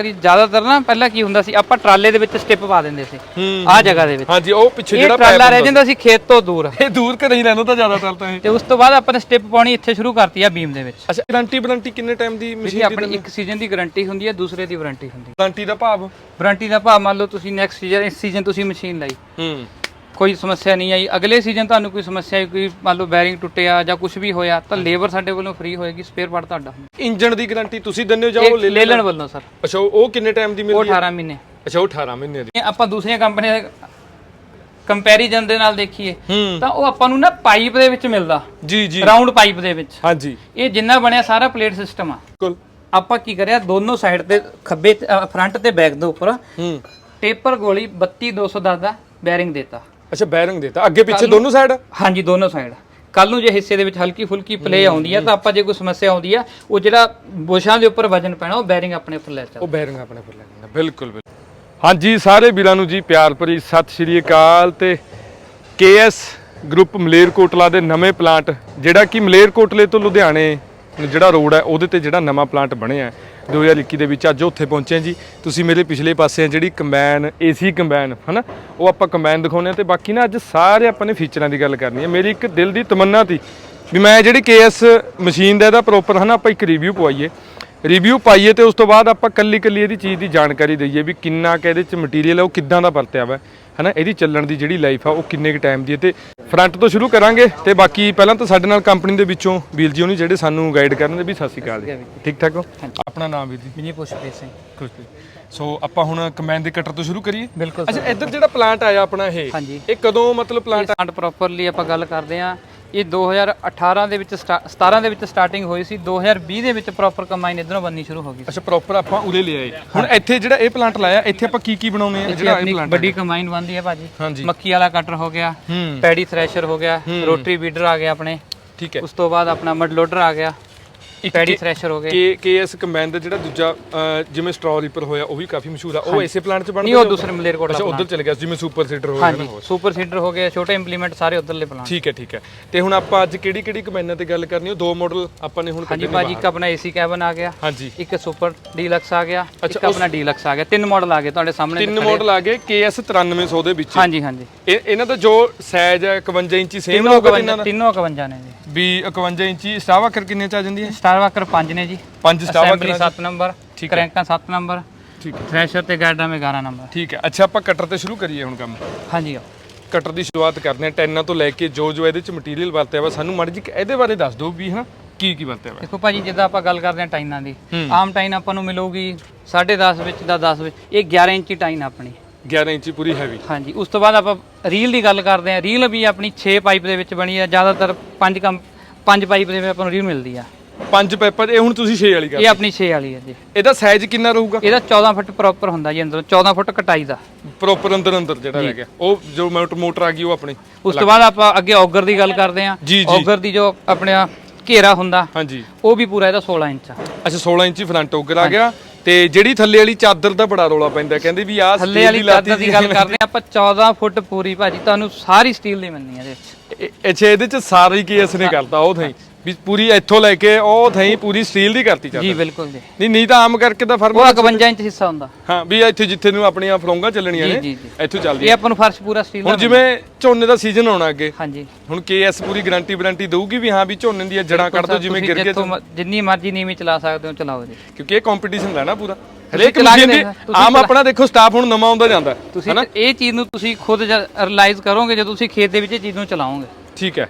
ਕਰੀ ਜ਼ਿਆਦਾਤਰ ਨਾ ਪਹਿਲਾਂ ਕੀ ਹੁੰਦਾ ਸੀ ਆਪਾਂ ਟਰਾਲੇ ਦੇ ਵਿੱਚ ਸਟਿਪ ਪਾ ਦਿੰਦੇ ਸੀ। ਹੂੰ। ਆਹ ਜਗ੍ਹਾ ਦੇ ਵਿੱਚ। ਹਾਂਜੀ ਉਹ ਪਿੱਛੇ ਇਹ ਜਿਹੜਾ ਟਰਾਲਾ ਰਹਿ ਜਾਂਦਾ ਸੀ ਖੇਤ ਤੋਂ ਦੂਰ। ਇਹ ਦੂਰ ਘਰੇ ਹੀ ਰਹਿੰਦਾ ਤਾਂ ਜ਼ਿਆਦਾ ਚੱਲਦਾ ਇਹ। ਤੇ ਉਸ ਤੋਂ ਬਾਅਦ ਆਪਾਂ ਨੇ ਸਟਿਪ ਪਾਉਣੀ ਇੱਥੇ ਸ਼ੁਰੂ ਕਰਤੀ ਆ ਬੀਮ ਦੇ ਵਿੱਚ। ਅੱਛਾ ਗਾਰੰਟੀ ਵਾਰੰਟੀ ਕਿੰਨੇ ਟਾਈਮ ਦੀ ਮਸ਼ੀਨ ਦੀ ਆਪਣੀ ਇੱਕ ਸੀਜ਼ਨ ਦੀ ਗਾਰੰਟੀ ਹੁੰਦੀ ਹੈ ਦੂਸਰੇ ਦੀ ਵਾਰੰਟੀ ਹੁੰਦੀ ਹੈ। ਗਾਰੰਟੀ ਦਾ ਭਾਵ? ਵਾਰੰਟੀ ਦਾ ਭਾਵ ਮੰਨ ਲਓ ਤੁਸੀਂ ਨੈਕਸਟ ਸੀਜ਼ਨ ਇਸ ਸੀਜ਼ਨ ਤੁਸੀਂ ਮਸ਼ੀਨ ਲਈ। ਹੂੰ। ਕੋਈ ਸਮੱਸਿਆ ਨਹੀਂ ਆਈ। ਅਗਲੇ ਸੀਜ਼ਨ ਤੁਹਾਨੂੰ ਕੋਈ ਸਮੱਸਿਆ ਆਈ ਕੋਈ ਮੰਨ ਲਓ ਬੈਰਿੰਗ ਟੁੱਟਿਆ ਜਾਂ ਕੁਝ ਵੀ ਹੋਇਆ ਤਾਂ ਲੇਬਰ ਸਾਡੇ ਵੱਲੋਂ ਫ੍ਰੀ ਹੋਏਗੀ ਸਪੇਅਰ ਪਾਰਟ ਤੁਹਾਡਾ। ਇੰਜਨ ਦੀ ਗਾਰੰਟੀ ਤੁਸੀਂ ਦਿੰਦੇ ਹੋ ਜਾਂ ਉਹ ਲੈ ਲੈਣ ਵੱਲੋਂ ਸਰ ਅੱਛਾ ਉਹ ਕਿੰਨੇ ਟਾਈਮ ਦੀ ਉਹ ਮਿਲਦੀ ਹੈ? 18 ਮਹੀਨੇ। ਅੱਛਾ ਉਹ 18 ਮਹੀਨੇ ਦੀ। ਆਪਾਂ ਦੂਸਰੀਆਂ ਕੰਪਨੀਆਂ ਦੇ ਕੰਪੈਰੀਜ਼ਨ ਦੇ ਨਾਲ ਦੇਖੀਏ ਹੂੰ। ਤਾਂ ਉਹ ਆਪਾਂ ਨੂੰ ਨਾ ਪਾਈਪ ਦੇ ਵਿੱਚ ਮਿਲਦਾ। ਜੀ ਜੀ। ਰਾਉਂਡ ਪਾਈਪ ਦੇ ਵਿੱਚ। ਹਾਂਜੀ। ਇਹ ਜਿੰਨਾ ਬਣਿਆ ਸਾਰਾ ਪਲੇਟ ਸਿਸਟਮ ਆ। ਬਿਲਕੁਲ। ਆਪਾਂ ਕੀ ਕਰਿਆ ਦੋਨੋਂ ਸਾਈਡ ਤੇ ਖੱਬੇ ਫਰੰਟ ਤੇ ਬੈਕ ਦੇ ਉੱਪਰ ਹੂੰ। ਟੇਪਰ ਗੋਲੀ 32210 ਦਾ ਬੈਰਿੰਗ ਦਿੱਤਾ। ਅੱਛਾ ਬੈਰਿੰਗ ਦੇਤਾ। ਅੱਗੇ ਪਿੱਛੇ ਦੋਨੋਂ ਸਾਈਡ ਹਾਂਜੀ ਦੋਨੋਂ ਸਾਈਡ ਕੱਲ ਨੂੰ ਜੇ ਹਿੱਸੇ ਦੇ ਵਿੱਚ ਹਲਕੀ ਫੁਲਕੀ ਪਲੇ ਆਉਂਦੀ ਆ ਤਾਂ ਆਪਾਂ ਜੇ ਕੋਈ ਸਮੱਸਿਆ ਆਉਂਦੀ ਆ ਉਹ ਜਿਹੜਾ ਬੁਸ਼ਾਂ ਦੇ ਉੱਪਰ ਵਜਨ ਪੈਣਾ ਉਹ ਬੈਰਿੰਗ ਆਪਣੇ ਉੱਪਰ ਲੈ ਚੱਲ। ਉਹ ਬੈਰਿੰਗ ਆਪਣੇ ਕੋਲ ਲੱਗਣਾ ਬਿਲਕੁਲ ਬਿਲਕੁਲ। ਹਾਂਜੀ ਸਾਰੇ ਵੀਰਾਂ ਨੂੰ ਜੀ ਪਿਆਰ ਭਰੀ ਸਤਿ ਸ਼੍ਰੀ ਅਕਾਲ ਤੇ ਕੇਐਸ ਗਰੁੱਪ ਮਲੇਰਕੋਟਲਾ ਦੇ ਨਵੇਂ ਪਲਾਂਟ ਜਿਹੜਾ ਕਿ ਮਲੇਰਕੋਟਲੇ ਤੋਂ ਲੁਧਿਆਣੇ ਜਿਹੜਾ ਰੋਡ ਹੈ, ਉਹਦੇ ਤੇ ਜਿਹੜਾ ਨਵਾਂ ਪਲਾਂਟ ਬਣਿਆ ਹੈ 2021 ਦੇ ਵਿੱਚ ਅੱਜ ਉੱਥੇ ਪਹੁੰਚੇ ਹਾਂ ਜੀ। ਤੁਸੀਂ ਮੇਰੇ ਪਿਛਲੇ ਪਾਸੇ ਆ, ਜਿਹੜੀ ਕੰਬਾਈਨ ਏਸੀ ਕੰਬਾਈਨ ਹਨਾ, ਉਹ ਆਪਾਂ ਕੰਬਾਈਨ ਦਿਖਾਉਂਦੇ ਆ ਤੇ ਬਾਕੀ ਨਾ ਅੱਜ ਸਾਰੇ ਆਪਾਂ ਨੇ ਫੀਚਰਾਂ ਦੀ ਗੱਲ ਕਰਨੀ ਹੈ। ਮੇਰੀ ਇੱਕ ਦਿਲ ਦੀ ਤਮੰਨਾ ਸੀ ਵੀ ਮੈਂ ਜਿਹੜੀ ਕੇਐਸ ਮਸ਼ੀਨ ਦਾ ਇਹਦਾ ਪ੍ਰੋਪਰ ਹਨਾ, ਆਪਾਂ ਇੱਕ ਰਿਵਿਊ ਪਵਾਈਏ। ਰਿਵਿਊ ਪਾਈਏ ਤੇ ਉਸ ਤੋਂ ਬਾਅਦ ਆਪਾਂ ਕੱਲੀ ਕੱਲੀ ਇਹਦੀ ਚੀਜ਼ ਦੀ ਜਾਣਕਾਰੀ ਦਈਏ ਵੀ ਕਿੰਨਾ ਕੁ ਇਹਦੇ ਚ ਮਟੀਰੀਅਲ ਹੈ, ਉਹ ਕਿੱਦਾਂ ਦਾ ਵਰਤਿਆ ਵਾ, ਹਨਾ, ਇਹਦੀ ਚੱਲਣ ਦੀ ਜਿਹੜੀ ਲਾਈਫ ਆ, ਉਹ ਕਿੰਨੇ ਕੁ ਟਾਈਮ ਦੀ ਹੈ ਤੇ ਫਰੰਟ ਤੋਂ ਸ਼ੁਰੂ ਕਰਾਂਗੇ ਤੇ ਬਾਕੀ ਪਹਿਲਾਂ ਤਾਂ ਸਾਡੇ ਨਾਲ ਕੰਪਨੀ ਦੇ ਵਿੱਚੋਂ ਵੀਰ ਜੀ ਹੋਣੀ ਜਿਹੜੇ ਸਾਨੂੰ ਗਾਈਡ ਕਰਨਗੇ ਵੀ ਸਤਿ ਸ਼੍ਰੀ ਅਕਾਲ ਜੀ। ਠੀਕ ਠਾਕ ਹੋ? ਆਪਣਾ ਨਾਮ ਵੀਰ ਜੀ? ਜੀ ਪੁਸ਼ਪ੍ਰੀਤ ਸਿੰਘ ਖੁਸ਼ ਜੀ। ਸੋ ਆਪਾਂ ਹੁਣ ਕਮੈਨ ਦੇ ਕਟਰ ਤੋਂ ਸ਼ੁਰੂ ਕਰੀਏ? ਬਿਲਕੁਲ ਅੱਛਾ ਇੱਧਰ ਜਿਹੜਾ ਪਲਾਂਟ ਆਇਆ ਆਪਣਾ ਇਹ ਇਹ ਕਦੋਂ ਮਤਲਬ ਪਲਾਂਟ ਪਲਾਂਟ ਪ੍ਰੋਪਰਲੀ ਆਪਾਂ ਗੱਲ ਕਰਦੇ ਆ ਇਹ 2018 ਦੇ ਵਿੱਚ ਸਟਾ- 17 ਦੇ ਵਿੱਚ ਸਟਾਰਟਿੰਗ ਹੋਈ ਸੀ 2020 ਦੇ ਵਿੱਚ ਪ੍ਰੋਪਰ ਕੰਬਾਈਨ ਇਧਰੋਂ ਬੰਨੀ ਸ਼ੁਰੂ ਹੋ ਗਈ ਅੱਛਾ ਪ੍ਰੋਪਰ ਆਪਾਂ ਉਰੇ ਲੈ ਆਏ ਹੁਣ ਇੱਥੇ ਜਿਹੜਾ ਇਹ ਪਲਾਂਟ ਲਾਇਆ ਇੱਥੇ ਆਪਾਂ ਕੀ ਕੀ ਬਣਾਉਨੇ ਆ? ਇੱਥੇ ਜਿਹੜਾ ਇਹ ਆਪਣੀ ਪਲਾਂਟ ਵੱਡੀ ਕੰਬਾਈਨ ਬਣਦੀ ਹੈ ਭਾਜੀ। ਹਾਂਜੀ। ਮੱਕੀ ਵਾਲਾ ਕਟਰ ਹੋ ਗਿਆ ਹੂੰ। ਪੈਡੀ ਥ੍ਰੈਸ਼ਰ ਹੋ ਗਿਆ ਰੋਟਰੀ ਬੀਡਰ ਆ ਗਿਆ ਆਪਣੇ। ਠੀਕ ਹੈ। ਉਸ ਤੋਂ ਬਾਅਦ ਆਪਣਾ ਮਡ ਲੋਡਰ ਆ ਗਿਆ। ਪੈਡੀ ਥ੍ਰੈਸ਼ਰ ਹੋ ਗਏ। ਕੇ ਕੇਐਸ ਕੰਬਾਈਨ ਦਾ ਜਿਹੜਾ ਦੂਜਾ ਜਿਵੇਂ ਸਟ੍ਰॉ ਰੀਪਰ ਹੋਇਆ ਉਹ ਵੀ ਕਾਫੀ ਮਸ਼ਹੂਰ ਆ। ਉਹ ਇਸੇ ਪਲਾਂਟ 'ਚ ਬਣਦਾ ਨਹੀਂ ਉਹ ਦੂਸਰੇ ਮਲੇਰਕੋਟਲਾ ਅੱਛਾ। ਉਧਰ ਚਲੇ ਗਿਆ ਜਿਵੇਂ ਸੁਪਰ ਸੀਡਰ ਹੋ ਗਿਆ। ਹਾਂਜੀ ਸੁਪਰ ਸੀਡਰ ਹੋ ਗਏ ਛੋਟੇ ਇੰਪਲੀਮੈਂਟ ਸਾਰੇ ਉਧਰਲੇ ਪਲਾਂਟ ਠੀਕ ਹੈ ਠੀਕ ਹੈ। ਤੇ ਹੁਣ ਆਪਾਂ ਅੱਜ ਕਿਹੜੀ ਕਿਹੜੀ ਕੰਬਾਈਨਾਂ ਤੇ ਗੱਲ ਕਰਨੀ ਉਹ ਦੋ ਮਾਡਲ ਆਪਾਂ ਨੇ ਹੁਣ ਹਾਂਜੀ ਕੱਢੇ ਨੇ ਭਾਜੀ ਇੱਕ ਆਪਣਾ ਏਸੀ ਕੈਬਨ ਆ ਗਿਆ। ਬਾਹਰ। ਹਾਂਜੀ। ਇੱਕ ਸੁਪਰ ਡੀਲਕਸ ਆ ਗਿਆ। ਇੱਕ ਆਪਣਾ ਡੀਲਕਸ ਆ ਗਿਆ। ਤਿੰਨ ਮਾਡਲ ਆ ਗਏ ਤੁਹਾਡੇ ਸਾਹਮਣੇ ਤਿੰਨ ਮਾਡਲ ਆ ਗਏ ਕੇਐਸ 9300 ਦੇ ਵਿੱਚ। ਹਾਂਜੀ ਹਾਂਜੀ। ਇਹ ਇਹਨਾਂ ਦਾ ਜੋ ਸਾਈਜ਼ ਹੈ 51 ਇੰਚੀ ਸੇਮ ਤਿੰਨੋਂ ਹੋਊਗਾ 51 ਦਾ? ਤਿੰਨੋਂ 51 ਨੇ ਜੀ। ਵੀ 51 ਇੰਚੀ ਸਟਾਵਾ ਕਰ ਕਿੰਨੇ ਚ ਆ ਜਾਂਦੀ ਹੈ? ਸਟਾਰ ਵਾਕਰ 5 ਨੇ ਜੀ। ਪੰਜ ਸਟਾਵਾ ਅਸੈਂਬਲੀ 7 ਨੰਬਰ ਠੀਕ ਕਰੈਂਕਾਂ 7 ਨੰਬਰ ਠੀਕ ਹੈ। ਥ੍ਰੈਸ਼ਰ ਤੇ ਗਾਰਡਾਂ ਮੇ 11 ਨੰਬਰ। ਠੀਕ ਹੈ। ਅੱਛਾ ਆਪਾਂ ਕਟਰ ਤੇ ਸ਼ੁਰੂ ਕਰੀਏ ਹੁਣ ਕੰਮ। ਹਾਂਜੀ। ਕਟਰ ਦੀ ਸ਼ੁਰੂਆਤ ਕਰਦੇ ਹਾਂ। ਟੈਨਾਂ ਤੋਂ ਲੈ ਕੇ ਜੋ ਜੋ ਇਹਦੇ ਚ ਮਟੀਰੀਅਲ ਵਰਤਿਆ ਵਾ ਸਾਨੂੰ ਮਾੜੀ ਜੀ ਇਹਦੇ ਬਾਰੇ ਦੱਸ ਦਿਓ ਵੀ ਹਨਾ ਕੀ ਕੀ ਵਰਤਿਆ ਵਾ ਦੇਖੋ ਭਾਜੀ ਜਿੱਦਾਂ ਆਪਾਂ ਗੱਲ ਕਰਦੇ ਹਾਂ ਟਾਈਨਾਂ ਦੀ। ਆਮ ਟਾਈਨ ਆਪਾਂ ਨੂੰ ਮਿਲੂਗੀ 10.5 ਵਿੱਚ ਦਾ 10 ਵਿੱਚ ਇਹ 11 ਇੰਚੀ ਟਾਈਨ ਆਪਣੀ। 11 ਇੰਚੀ ਪੂਰੀ ਹੈਵੀ ਹਾਂਜੀ ਉਸ ਤੋਂ ਬਾਅਦ ਆਪਾਂ ਰੀਲ ਦੀ ਗੱਲ ਕਰਦੇ ਹਾਂ। ਰੀਲ ਵੀ ਆਪਣੀ 6 ਪਾਈਪ ਦੇ ਵਿੱਚ ਬਣੀ ਹੈ ਜ਼ਿਆਦਾਤਰ 5 ਕੰਮ 5 ਪਾਈਪ ਦੇ ਵਿੱਚ ਆਪਾਂ ਨੂੰ ਰੀਲ ਮਿਲਦੀ ਆ। ਪੰਜ ਪੇਪਰ ਇਹ ਹੁਣ ਤੁਸੀਂ 6 ਵਾਲੀ ਕਰ ਇਹ ਆਪਣੀ 6 ਵਾਲੀ ਹੈ ਜੀ। ਇਹਦਾ ਸਾਈਜ਼ ਕਿੰਨਾ ਰਹੂਗਾ? ਇਹਦਾ 14 ਫੁੱਟ ਪ੍ਰੋਪਰ ਹੁੰਦਾ ਜੀ ਅੰਦਰੋਂ। 14 ਫੁੱਟ ਕਟਾਈ ਦਾ। ਪ੍ਰੋਪਰ ਅੰਦਰ ਅੰਦਰ ਜਿਹੜਾ ਰਹਿ ਗਿਆ। ਉਹ ਜੋ ਮੋਟਰ ਮੋਟਰ ਆ ਗਈ ਉਹ ਆਪਣੀ ਉਸ ਤੋਂ ਬਾਅਦ ਆਪਾਂ ਅੱਗੇ ਔਗਰ ਦੀ ਗੱਲ ਕਰਦੇ ਜੀ। ਔਗਰ ਦੀ ਜੋ ਆਪਣਾ ਘੇਰਾ ਹੁੰਦਾ ਹਾਂਜੀ। ਉਹ ਵੀ ਪੂਰਾ ਇਹਦਾ 16 ਇੰਚ ਆ। ਅੱਛਾ 16 ਇੰਚੀ ਫਰੰਟ ਓਗਰ ਆ ਗਿਆ। ਤੇ ਜਿਹੜੀ ਥੱਲੇ ਵਾਲੀ ਚਾਦਰ ਦਾ ਬੜਾ ਰੋਲਾ ਪੈਂਦਾ ਕਹਿੰਦੇ ਵੀ ਆਹ ਥੱਲੇ ਵਾਲੀ ਚਾਦਰ ਦੀ ਗੱਲ ਕਰਦੇ ਆਪਾਂ 14 ਫੁੱਟ ਪੂਰੀ ਭਾਜੀ ਤੁਹਾਨੂੰ ਸਾਰੀ ਸਟੀਲ ਦੀ ਮਿਲਣੀ ਹੈ ਇਹਦੇ ਵਿੱਚ। ਇਹ- ਅੱਛਾ ਇਹਦੇ ਚ ਸਾਰੀ ਕੇਸ ਨੇ ਕਰਤਾ ਉਹ ਥਾਈ। ਵੀ ਪੂਰੀ ਇੱਥੋਂ ਲੈ ਕੇ ਉਹ ਥਾਈ ਪੂਰੀ ਸਟੀਲ ਦੀ ਕਰਤੀ ਚਾਦਰ ਜੀ ਬਿਲਕੁਲ ਜੀ। ਨਹੀਂ ਨਹੀਂ ਤਾਂ ਆਮ ਕਰਕੇ ਤਾਂ ਫਰਮ ਉਹ 51 ਇੰਚ ਹਿੱਸਾ ਹੁੰਦਾ। ਹਾਂ ਵੀ ਇੱਥੇ ਜਿੱਥੇ ਨੂੰ ਆਪਣੀਆਂ ਫਲੋਂਗਾ ਚੱਲਣੀਆਂ ਨੇ। ਇੱਥੋਂ ਚੱਲਦੀ ਇਹ ਆਪਾਂ ਨੂੰ ਫਰਸ਼ ਪੂਰਾ ਸਟੀਲ ਦਾ ਹੁਣ ਜਿਵੇਂ ਝੋਨੇ ਦਾ ਸੀਜ਼ਨ ਆਉਣਾ ਅੱਗੇ ਹਾਂਜੀ। ਹੁਣ ਕੇਐਸ ਪੂਰੀ ਗਾਰੰਟੀ ਵਾਰੰਟੀ ਦਊਗੀ ਵੀ ਹਾਂ ਵੀ ਝੋਨੇ ਦੀਆਂ ਜੜਾਂ ਕੱਢ ਦਿਓ ਜਿਵੇਂ ਗਿਰ ਕੇ ਜਿੰਨੀ ਮਰਜ਼ੀ ਨੀਵੀਂ ਚਲਾ ਸਕਦੇ ਹੋ ਚਲਾਓ ਜੀ। ਕਿਉਂਕਿ ਇਹ ਕੰਪੀਟੀਸ਼ਨ ਲੈਣਾ ਪੂਰਾ। ਹਰੇਕ ਮਸ਼ੀਨ ਦੀ ਆਮ ਆਪਣਾ ਦੇਖੋ ਸਟਾਫ ਹੁਣ ਨਵਾਂ ਆਉਂਦਾ ਜਾਂਦਾ ਤੁਸੀਂ ਇਹ ਚੀਜ਼ ਨੂੰ ਤੁਸੀਂ ਖੁਦ ਰਿਅਲਾਈਜ਼ ਕਰੋਗੇ ਜਦੋਂ ਤੁਸੀਂ ਖੇਤ ਦੇ ਵਿੱਚ ਇਹ ਚੀਜ਼ ਨੂੰ ਚਲਾਓਗੇ। ਠੀਕ ਹੈ।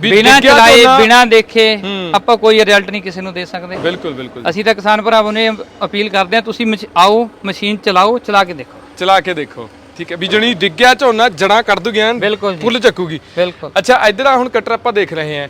ਵੀ ਬਿਨਾਂ ਡਿੱਗਿਆ ਚਲਾਏ ਝੋਨਾ- ਬਿਨਾਂ ਦੇਖੇ ਹੂੰ। ਆਪਾਂ ਕੋਈ ਰਿਜ਼ਲਟ ਨਹੀਂ ਕਿਸੇ ਨੂੰ ਦੇ ਸਕਦੇ। ਬਿਲਕੁਲ ਬਿਲਕੁਲ। ਅਸੀਂ ਤਾਂ ਕਿਸਾਨ ਭਰਾਵਾਂ ਨੂੰ ਇਹ ਅਪੀਲ ਕਰਦੇ ਹਾਂ ਤੁਸੀਂ ਮਸ਼- ਆਓ ਮਸ਼ੀਨ ਚਲਾਓ ਚਲਾ ਕੇ ਦੇਖੋ। ਚਲਾ ਕੇ ਦੇਖੋ। ਠੀਕ ਹੈ ਵੀ ਜਣੀ ਡਿੱਗਿਆ ਝੋਨਾ ਜੜਾਂ ਕੱਢ ਦੂ ਗਿਆ ਬਿਲਕੁਲ ਜੀ। ਫੁੱਲ ਚੱਕੂਗੀ। ਬਿਲਕੁਲ। ਅੱਛਾ ਇਧਰ ਆ ਹੁਣ ਕਟਰ ਆਪਾਂ ਦੇਖ ਰਹੇ ਹਾਂ।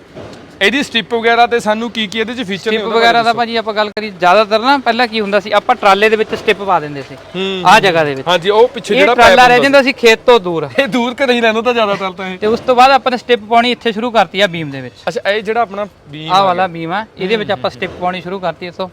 ਇਹਦੀ ਸਟ੍ਰਿਪ ਵਗੈਰਾ ਤੇ ਸਾਨੂੰ ਕੀ ਕੀ ਇਹਦੇ ਚ ਫੀਚਰ ਨੇ ਸਟਿਪ ਵਗੈਰਾ ਦਾ ਭਾਜੀ ਆਪਾਂ ਗੱਲ ਕਰੀ ਜ਼ਿਆਦਾਤਰ ਨਾ ਪਹਿਲਾਂ ਕੀ ਹੁੰਦਾ ਸੀ ਆਪਾਂ ਟਰਾਲੇ ਦੇ ਵਿੱਚ ਸਟਿਪ ਪਾ ਦਿੰਦੇ ਸੀ। ਹੂੰ। ਆਹ ਜਗ੍ਹਾ ਦੇ ਵਿੱਚ। ਹਾਂਜੀ ਉਹ ਪਿੱਛੇ ਇਹ ਜਿਹੜਾ ਟਰਾਲਾ ਰਹਿ ਜਾਂਦਾ ਸੀ ਖੇਤ ਤੋਂ ਦੂਰ। ਇਹ ਦੂਰ ਘਰੇ ਹੀ ਰਹਿੰਦਾ ਤਾਂ ਜ਼ਿਆਦਾ ਚੱਲਦਾ ਇਹ। ਤੇ ਉਸ ਤੋਂ ਬਾਅਦ ਆਪਾਂ ਨੇ ਸਟਿਪ ਪਾਉਣੀ ਇੱਥੇ ਸ਼ੁਰੂ ਕਰਤੀ ਆ ਬੀਮ ਦੇ ਵਿੱਚ। ਅੱਛਾ ਇਹ ਜਿਹੜਾ ਆਪਣਾ ਬੀ ਆਹ ਵਾਲਾ ਬੀਮ ਆ ਇਹਦੇ ਵਿੱਚ ਆਪਾਂ ਸਟਿਪ ਪਾਉਣੀ ਸ਼ੁਰੂ ਕਰਤੀ ਇਸੋ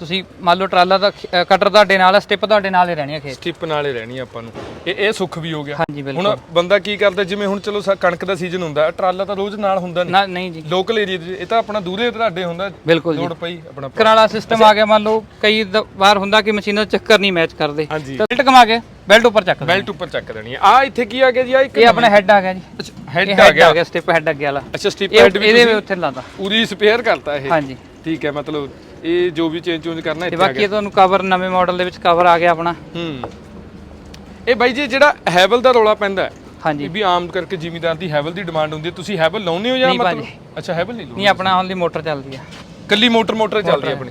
ਤੁਸੀਂ ਮੰਨ ਲਓ ਟਰਾਲਾ ਦਾ ਕਟਰ ਤੁਹਾਡੇ ਨਾਲ ਸਟਿਪ ਤੁਹਾਡੇ ਨਾਲ ਹੀ ਰਹਿਣੀ ਹੈ ਖੇਤ। ਸਟਿਪ ਨਾਲੇ ਰਹਿਣੀ ਆ ਆਪਾਂ ਨੂੰ। ਇਹ ਇਹ ਸੁੱਖ ਵੀ ਹੋ ਗਿਆ। ਹਾਂਜੀ ਬਿਲਕੁਲ। ਹੁਣ ਬੰਦਾ ਕੀ ਕਰਦਾ ਜਿਵੇਂ ਹੁਣ ਚਲੋ ਸਾ- ਕਣਕ ਦਾ ਸੀਜ਼ਨ ਹੁੰਦਾ ਟਰਾਲਾ ਤਾਂ ਰੋਜ਼ ਨਾਲ ਹੁੰਦਾ ਨਹੀਂ। ਨਾ ਨਹੀਂ ਜੀ। ਲੋਕਲ ਏਰੀਆ ਇਹ ਤਾਂ ਆਪਣਾ ਦੂਰੇ ਤੁਹਾਡੇ ਹੁੰਦਾ ਬਿਲਕੁਲ ਜੀ। ਲੋੜ ਪਈ ਆਪਣਾ ਚੱਕਰ ਵਾਲਾ ਸਿਸਟਮ ਆ ਗਿਆ ਮੰਨ ਲਓ ਕਈ ਦ- ਵਾਰ ਹੁੰਦਾ ਕਿ ਮਸ਼ੀਨਾਂ ਦਾ ਚੱਕਰ ਨਹੀਂ ਮੈਚ ਕਰਦੇ। ਹਾਂਜੀ। ਤਾਂ ਬੈਲਟ ਕਮਾ ਕੇ ਬੈਲਟ ਉੱਪਰ ਚੱਕ ਬੈਲਟ ਉੱਪਰ ਚੱਕ ਦੇਣੀ ਆ। ਆ ਇੱਥੇ ਕੀ ਆ ਗਿਆ ਜੀ? ਆ ਇੱਕ ਇਹ ਆਪਣਾ ਹੈੱਡ ਆ ਗਿਆ ਜੀ। ਹੈਡ ਆ ਗਿਆ ਆ ਗਿਆ। ਸਟਿਪ ਹੈੱਡ ਅੱਗੇ ਵਾਲਾ। ਅੱਛਾ ਸਟਿਪ ਇਹ ਹੈਡ ਵੀ ਇਹਦੇ ਉੱਥੇ ਲਾਦਾ ਪੂਰੀ ਸਪੇਅਰ ਕਰਤਾ ਇਹ? ਹਾਂਜੀ। ਠੀਕ ਹੈ ਮਤਲਬ ਇਹ ਜੋ ਵੀ ਚੇਂਜ ਚੂੰਜ ਕਰਨਾ ਤੇ ਇੱਥੇ ਆ ਬਾਕੀ ਇਹ ਤੁਹਾਨੂੰ ਕਵਰ ਨਵੇਂ ਮਾਡਲ ਦੇ ਵਿੱਚ ਕਵਰ ਆ ਗਿਆ ਆਪਣਾ। ਹੂੰ। ਇਹ ਬਾਈ ਜੀ ਜਿਹੜਾ ਹੈਵਲ ਦਾ ਰੋਲਾ ਪੈਂਦਾ ਹੈ ਹਾਂਜੀ। ਇਹ ਵੀ ਆਮ ਕਰਕੇ ਜ਼ਿਮੀਦਾਰ ਦੀ ਹੈਵਲ ਦੀ ਡਿਮਾਂਡ ਹੁੰਦੀ ਹੈ ਤੁਸੀਂ ਹੈਵਲ ਲਾਉਂਦੇ ਹੋ ਜਾਂ ਨਹੀਂ ਮਤਲਬ। ਅੱਛਾ ਹੈਵਲ ਨਹੀਂ ਲਾਉਂਦੇ। ਨਹੀਂ ਆਪਣਾ ਓਨਲੀ ਮੋਟਰ ਚੱਲਦੀ ਆ। ਕੱਲੀ ਮੋਟਰ ਮੋਟਰ ਚੱਲਦੀ ਹੈ ਆਪਣੀ।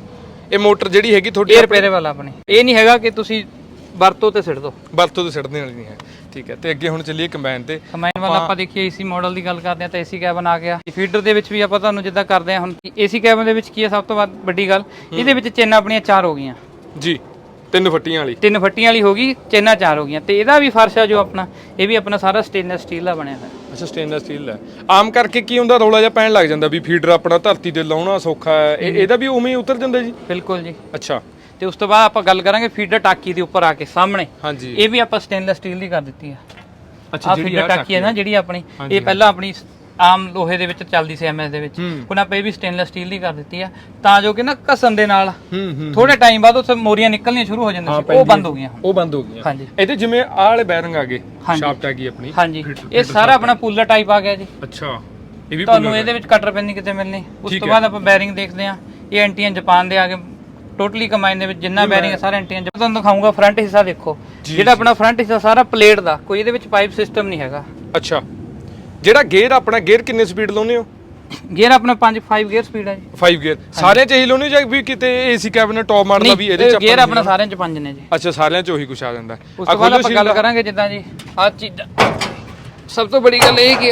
ਇਹ ਮੋਟਰ ਜਿਹੜੀ ਹੈਗੀ ਤੁਹਾਡੀ ਇਹ ਰਿਪੇਅਰ ਵਾਲਾ ਆਪਣੀ। ਇਹ ਨਹੀਂ ਹੈਗਾ ਕਿ ਤੁਸੀਂ ਵਰਤੋ ਤੇ ਸਿੱਟ ਦੋ ਵਰਤੋਂ ਤੇ ਸਿੱਟਣ ਵਾਲੀ ਨਹੀਂ ਹੈ। ਠੀਕ ਹੈ ਤੇ ਅੱਗੇ ਹੁਣ ਚੱਲੀਏ ਕੰਬਾਈਨ ਤੇ। ਕੰਬਾਈਨ ਵਾਲਾ ਆਪਾਂ ਦੇਖੀਏ ਏਸੀ ਮਾਡਲ ਦੀ ਗੱਲ ਕਰਦੇ ਆ ਤਾਂ ਏਸੀ ਕੈਬਨ ਆ ਗਿਆ। ਫੀਡਰ ਦੇ ਵਿੱਚ ਵੀ ਆਪਾਂ ਤੁਹਾਨੂੰ ਜਿੱਦਾਂ ਕਰਦੇ ਆ ਹੁਣ ਏਸੀ ਕੈਬਨ ਦੇ ਵਿੱਚ ਕੀ ਹੈ ਸਭ ਤੋਂ ਵੱਧ ਵੱਡੀ ਗੱਲ? ਇਹਦੇ ਵਿੱਚ ਚੇਨਾਂ ਆਪਣੀਆਂ ਚਾਰ ਹੋ ਗਈਆਂ। ਜੀ। ਤਿੰਨ ਫੱਟੀਆਂ ਵਾਲੀ। ਤਿੰਨ ਫੱਟੀਆਂ ਵਾਲੀ ਹੋ ਗਈ ਚੇਨਾਂ ਚਾਰ ਹੋ ਗਈਆਂ। ਤੇ ਇਹਦਾ ਵੀ ਫਰਸ਼ ਆ ਜੋ ਆਪਣਾ ਇਹ ਵੀ ਆਪਣਾ ਸਾਰਾ ਸਟੇਨਲੈਸ ਸਟੀਲ ਦਾ ਬਣਿਆ ਹੋਇਆ। ਅੱਛਾ ਸਟੇਨਲੈਸ ਸਟੀਲ ਹੈ ਆਮ ਕਰਕੇ ਕੀ ਹੁੰਦਾ ਰੋਲਾ ਜਿਹਾ ਪੈਣ ਲੱਗ ਜਾਂਦਾ ਵੀ ਫੀਡਰ ਆਪਣਾ ਧਰਤੀ ਤੇ ਲਾਉਣਾ ਸੌਖਾ ਹੈ। ਇਹ- ਇਹਦਾ ਵੀ ਉਵੇਂ ਹੀ ਉਤਰ ਜਾਂਦਾ ਜੀ? ਬਿਲਕੁਲ ਜੀ। ਅੱਛਾ। ਤੇ ਉਸ ਤੋਂ ਬਾਅਦ ਆਪਾਂ ਗੱਲ ਕਰਾਂਗੇ ਫੀਡਰ ਟਾਕੀ ਦੇ ਉੱਪਰ ਆ ਕੇ ਸਾਹਮਣੇ। ਹਾਂਜੀ। ਇਹ ਵੀ ਆਪਾਂ ਸਟੇਨਲੈਸ ਸਟੀਲ ਦੀ ਕਰ ਦਿੱਤੀ ਆ। ਅੱਛਾ ਜਿਹੜੀ ਟਾਕੀ ਹੈ ਨਾ ਜਿਹੜੀ ਆਪਣੀ ਇਹ ਪਹਿਲਾਂ ਆਪਣੀ ਆਮ ਲੋਹੇ ਦੇ ਵਿੱਚ ਚੱਲਦੀ ਸੀ ਐਮਐਸ ਦੇ ਵਿੱਚ। ਆਪਾਂ ਇਹ ਵੀ ਸਟੇਨਲੈਸ ਸਟੀਲ ਦੀ ਕਰ ਦਿੱਤੀ ਆ। ਤਾਂ ਜੋ ਕਿ ਨਾ ਘਸਣ ਦੇ ਨਾਲ ਥੋੜੇ ਟਾਈਮ ਬਾਅਦ ਉੱਥੇ ਮੋਰੀਆਂ ਨਿਕਲਣੀਆਂ ਸ਼ੁਰੂ ਹੋ ਜਾਂਦੀਆਂ ਸੀ। ਉਹ ਬੰਦ ਹੋ ਗਈਆਂ ਉਹ ਬੰਦ ਹੋ ਗਈਆਂ। ਹਾਂਜੀ। ਇਹਦੇ ਜਿਵੇਂ ਆਹ ਵਾਲੇ ਬੈਰਿੰਗ ਆ ਗਏ। ਸ਼ਾਫਟ ਆ ਗਈ ਆਪਣੀ। ਹਾਂਜੀ। ਇਹ ਸਾਰਾ ਆਪਣਾ ਪੂਲਰ ਟਾਈਪ ਆ ਗਿਆ ਜੀ। ਅੱਛਾ ਇਹ ਵੀ ਤੁਹਾਨੂੰ ਇਹਦੇ ਵਿੱਚ ਕਟਰ ਪੈਨ ਨਹੀਂ ਕਿਤੇ ਮਿਲਣੀ। ਉਸ ਤੋਂ। ਬਾਅਦ ਆਪਾਂ ਬੈਰਿੰਗ ਦੇਖਦੇ ਆ ਇਹ ਐਂਟੀਆਂ ਜਾਪਾਨ ਦੇ ਆ ਗਏ ਟੋਟਲੀ ਕੰਬਾਈਨ ਦੇ ਵਿੱਚ ਜਿੰਨਾ ਬੈਰਿੰਗ ਸਾਰਾ ਐਂਟੀਆਂ ਜਾਪਾਨ ਤੁਹਾਨੂੰ ਦਿਖਾਉਂਗਾ ਫਰੰਟ ਹਿੱਸਾ ਦੇਖੋ। ਜਿਹੜਾ ਆਪਣਾ ਫਰੰਟ ਹਿੱਸਾ ਸਾਰਾ ਪਲੇਟ ਦਾ ਕੋਈ ਇਹਦੇ ਵਿੱਚ ਪਾਈਪ ਸਿਸਟਮ ਨਹੀਂ ਹੈਗਾ। ਅੱਛਾ। ਜਿਹੜਾ ਗੇਅਰ ਆਪਣਾ ਗੇਅਰ ਕਿੰਨੇ ਸਪੀਡ ਲਾਉਨੇ ਹੋ? ਗੇਅਰ ਆਪਣਾ 5 5 ਗੇਅਰ ਸਪੀਡ ਹੈ ਜੀ। 5 ਗੇਅਰ ਸਾਰਿਆਂ ਚ ਇਹੀ ਲਾਉਨੇ ਜਾਂ ਵੀ ਕਿਤੇ ਏਸੀ ਕੈਬਨ ਟੌਪ ਮਾਡਲ ਦਾ ਵੀ ਇਹਦੇ ਚ ਗੇਅਰ ਆਪਾਂ ਆਪਣਾ ਸਾਰਿਆਂ ਚ ਪੰਜ ਨੇ ਜੀ। ਅੱਛਾ ਸਾਰਿਆਂ ਚ ਉਹੀ ਕੁਛ ਆ ਜਾਂਦਾ। ਉਸ ਤੋਂ ਬਾਅਦ ਆਪਾਂ ਗੱਲ ਕਰਾਂਗੇ ਜਿੱਦਾਂ ਜੀ ਆਹ ਚੀਜ਼ਾਂ ਸਭ ਤੋਂ ਬੜੀ ਗੱਲ ਇਹ ਕਿ